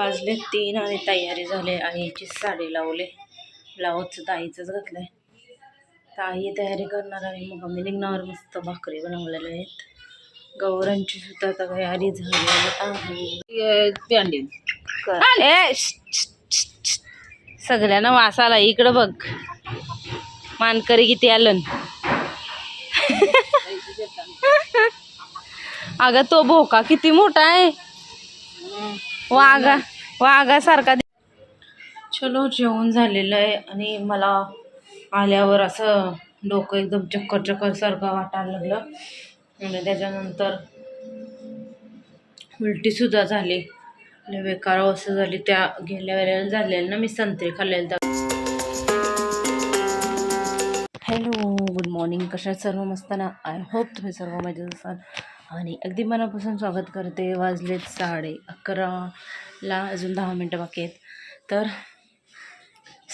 वाजले तीन आणि तयारी झाली आईची साडी लावले. ब्लाऊजचं ताईचंच घातलंय. ताई तयारी करणार आणि मग आम्ही निघणार. मस्त भाकरी बनवलेल्या आहेत. गौरांची सुद्धा आता तयारी झालेली आहे. सगळ्यांना वास आला. इकडं बघ. मानकरी किती आलं. अगं तो भोका किती मोठा आहे. वाघा. वाघासारखा चलो जेवण झालेलं आहे आणि मला आल्यावर असं डोकं एकदम चक्कर चक्कर सारखं वाटायला लागलं. आणि त्याच्यानंतर उलटी सुद्धा झाली. बेकार अवस्था झाली. त्या गेल्या वेळेला झालेल्या ना मी संत्री खाल्लेलं त्या हॅलो गुड मॉर्निंग कशा सर्व मस्त ना? आय होप तुम्ही सर्व मजेत असाल. आणि अगदी मनापासून स्वागत करते. वाजलेत साडे अकराला अजून दहा मिनटं बाकी आहेत. तर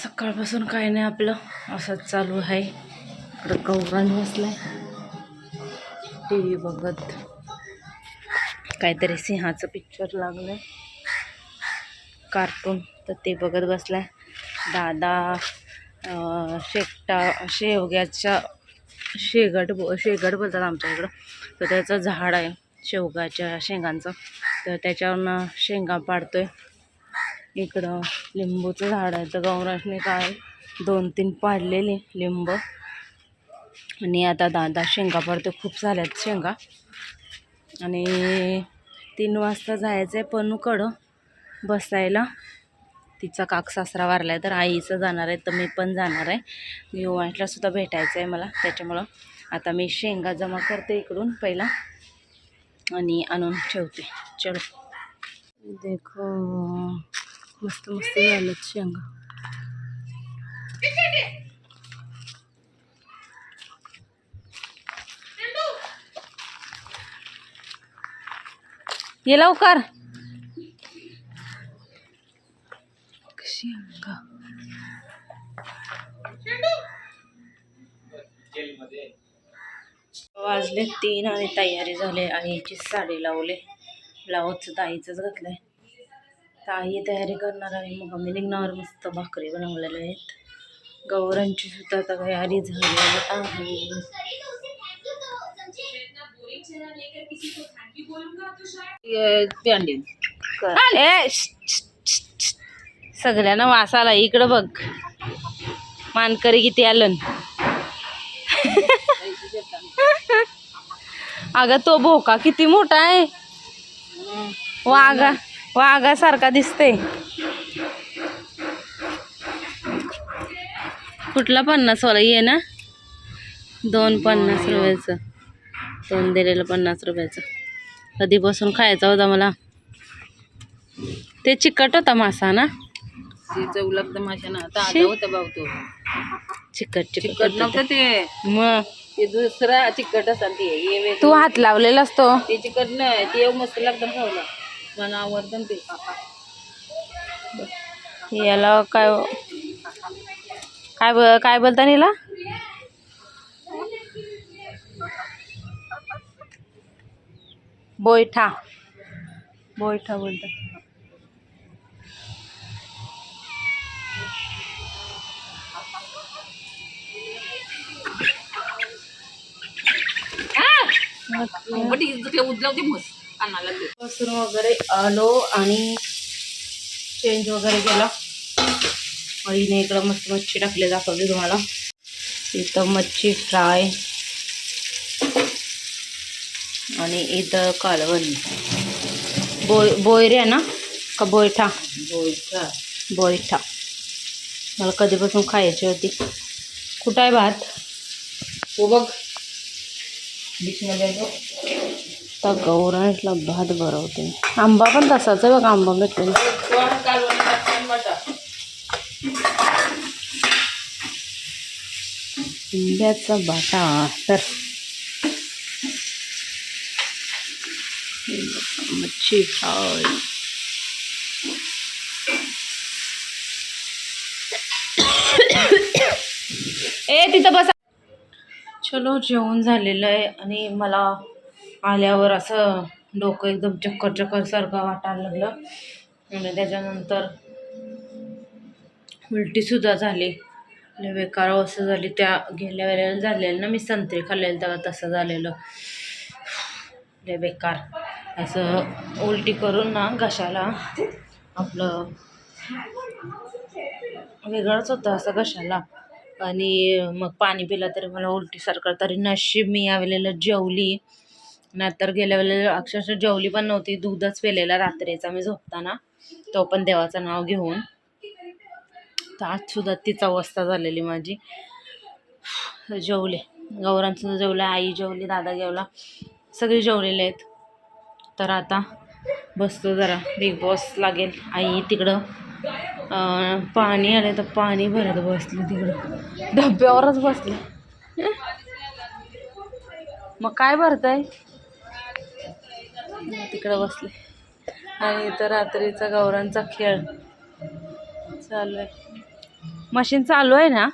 सकाळपासून काय नाही आपलं असंच चालू आहे. इकडं गौरांग आहे टी व्ही बघत. काहीतरी सिंहाचं पिक्चर लागलं आहे कार्टून तर ते बघत बसलाय. दादा शेकटा शेवग्याच्या शेगट बो शेगट बोलतात आमच्या इकडं तर त्याचं झाड आहे शेवगाच्या शेंगांचं. तर त्याच्यावरनं शेंगा पाडतोय. इकडं लिंबूचं झाड आहे. तर गौराशने काय दोन तीन पाडलेली लिंब. आणि आता दादा शेंगा पाडतो खूप झाल्यात शेंगा. आणि तीन वाजता जायचं आहे पनूकडं बसायला. तिचा काक सासरा वारला आहे तर आईचं जाणार आहे तर मी पण जाणार आहे. युवांशला सुद्धा भेटायचं आहे मला त्याच्यामुळं आता मी शेंगा जमा करते इकडून पहिला आणि आणून ठेवते. चलो. देखो मस्त मस्त झालेत शेंगा. ये लवकर. शेंगा वाजले तीन आणि तयारी झाली. आईची साडी लावले. ब्लाऊजचं ताईचंच घातलंय. ताई तयारी करणार आणि मग आम्ही निघणार. मस्त भाकरी बनवलेल्या आहेत. गौरांची सुद्धा आता तयारी झालेली आहे. कर. सगळ्यांना वास आला. इकडं बघ. मानकरी किती आलं. अगं तो भोका किती मोठा आहे. वाघा वाघासारखा दिसते कुठला पन्नास वाला? ये ना. दोन पन्नास रुपयाचं. दोन दिलेलं पन्नास रुपयाचं. कधीपासून खायचा होता मला. ते चिकट होता मासा ना. चव लागतं माझ्या ना शी. ताजा होता भाऊ तो. चिकट चिकट चिकट नव्हतं ते. मग? ते दुसरा चिकट असा ते हे वेगळं. तू हात लावलेला असतो. ते चिकट नाही ते मस्त लागतं खायला मला आवडतं ते. याला काय काय ब- काय बोलता नीला बोयठा. बोयठा बोलतात. बसून वगैरे आलो आणि चेंज वगैरे केला. आईने इकडं मस्त मच्छी टाकली दाखवली तुम्हाला. इथं मच्छी फ्राय. आणि इथं कालवण. बोय बोयरे ना? का बोयठा? बोलता बोयठा. मला कधीपासून खायची होती. कुठं आहे भात? तो बघ. डिशमध्ये तर गौरांशला भात भरवते. आंबा पण तसाच आहे बघा आंबा भेटतो. आंब्याचा बाटा. तर मच्छी फ्राय ए तिथं बसा. चलो जेवण झालेलं आहे आणि मला आल्यावर असं डोकं एकदम चक्कर चक्कर सारखं वाटायला लागलं. आणि त्याच्यानंतर उलटीसुद्धा झाली. लय बेकार असं झाली. त्या गेल्या वेळेला झालेलं ना मी संत्री खाल्लेलं तेव्हा तसं झालेलं. लय बेकार. असं उलटी करून ना घशाला आपलं वेगळंच होतं असं घशाला आणि मग पाणी पिलं तरी मला उलटीसारखं तरी नशीब मी यावेळेला जेवली. नाहीतर गेल्या वेळेला अक्षरशः जेवली पण नव्हती दूधच पेलेला रात्रीचा मी झोपताना. तो पण देवाचं नाव घेऊन. तर आज सुद्धा तीच अवस्था झालेली माझी. जेवले. गौरांसुद्धा जेवलं आई जेवली दादा जेवला. सगळे जेवलेले आहेत. तर आता बसतो जरा. बिग बॉस लागेल. आई तिकडं पाणी आलं तर पाणी भरत बसले तिकडं. डब्यावरच बसले. मग काय भरताय? तिकडं बसले. आणि इथं रात्रीचा गौरांचा खेळ. चालू आहे मशीन चालू आहे ना?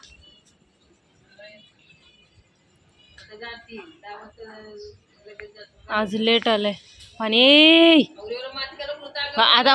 आज लेट आलंय. आणि आता